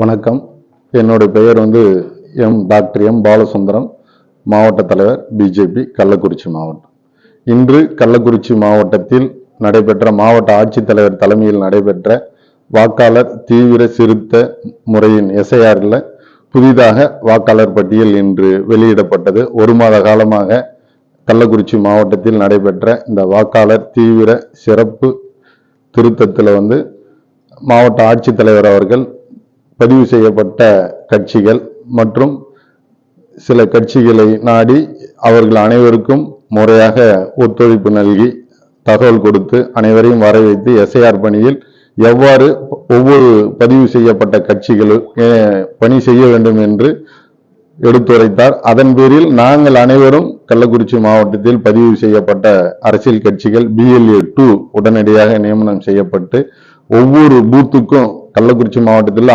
வணக்கம். என்னுடைய பெயர் வந்து எம் டாக்டர் எம் பாலசுந்தரம் மாவட்ட தலைவர் பிஜேபி கள்ளக்குறிச்சி மாவட்டம். இன்று கள்ளக்குறிச்சி மாவட்டத்தில் நடைபெற்ற மாவட்ட ஆட்சித்தலைவர் தலைமையில் நடைபெற்ற வாக்காளர் தீவிர சிறுத்த முறையின் எஸ்ஐஆரில் புதிதாக வாக்காளர் பட்டியல் இன்று வெளியிடப்பட்டது. ஒரு மாத காலமாக கள்ளக்குறிச்சி மாவட்டத்தில் நடைபெற்ற இந்த வாக்காளர் தீவிர சிறப்பு திருத்தத்தில் வந்து மாவட்ட ஆட்சித்தலைவர் அவர்கள் பதிவு செய்யப்பட்ட கட்சிகள் மற்றும் சில கட்சிகளை நாடி அவர்கள் அனைவருக்கும் முறையாக ஒத்துழைப்பு நல்கி தகவல் கொடுத்து அனைவரையும் வர வைத்து எஸ்ஐஆர் பணியில் எவ்வாறு ஒவ்வொரு பதிவு செய்யப்பட்ட கட்சிகளும் பணி செய்ய வேண்டும் என்று எடுத்துரைத்தார். அதன் பேரில் நாங்கள் அனைவரும் கள்ளக்குறிச்சி மாவட்டத்தில் பதிவு செய்யப்பட்ட அரசியல் கட்சிகள் பிஎல்ஏ டூ உடனடியாக நியமனம் செய்யப்பட்டு ஒவ்வொரு பூத்துக்கும் கள்ளக்குறிச்சி மாவட்டத்தில்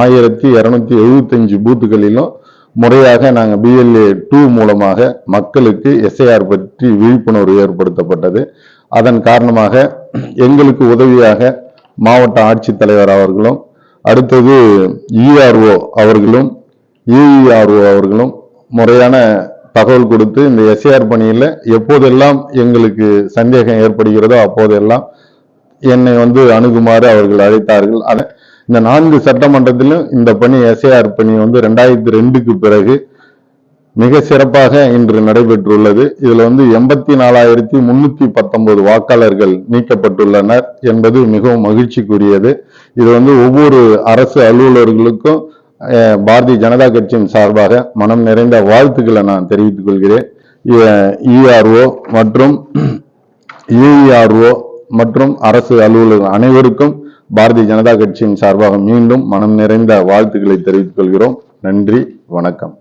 ஆயிரத்தி இரநூத்தி எழுபத்தஞ்சு பூத்துகளிலும் முறையாக நாங்கள் பிஎல்ஏ டூ மூலமாக மக்களுக்கு எஸ்ஐஆர் பற்றி விழிப்புணர்வு ஏற்படுத்தப்பட்டது. அதன் காரணமாக எங்களுக்கு உதவியாக மாவட்ட ஆட்சித்தலைவர் அவர்களும் அடுத்தது இஆர்ஓ அவர்களும் ஏஇஆர்ஓ அவர்களும் முறையான தகவல் கொடுத்து இந்த எஸ்ஏஆர் பணியில் எப்போதெல்லாம் எங்களுக்கு சந்தேகம் ஏற்படுகிறதோ அப்போதெல்லாம் என்னை வந்து அணுகுமாறு அவர்கள் அழைத்தார்கள். இந்த நான்கு சட்டமன்றத்திலும் இந்த பணி எஸ்ஏஆர் பணி வந்து ரெண்டாயிரத்தி ரெண்டுக்கு பிறகு மிக சிறப்பாக இன்று நடைபெற்றுள்ளது. இதுல வந்து எண்பத்தி நாலாயிரத்தி முன்னூத்தி பத்தொன்பது வாக்காளர்கள் நீக்கப்பட்டுள்ளனர் என்பது மிகவும் மகிழ்ச்சிக்குரியது. இது வந்து ஒவ்வொரு அரசு அலுவலர்களுக்கும் பாரதிய ஜனதா கட்சியின் சார்பாக மனம் நிறைந்த வாழ்த்துக்களை நான் தெரிவித்துக் கொள்கிறேன். இஆர்ஓ மற்றும் ஏஇஆர்ஓ மற்றும் அரசு அலுவலகம் அனைவருக்கும் பாரதிய ஜனதா கட்சியின் சார்பாக மீண்டும் மனம் நிறைந்த வாழ்த்துக்களை தெரிவித்துக் கொள்கிறோம். நன்றி வணக்கம்.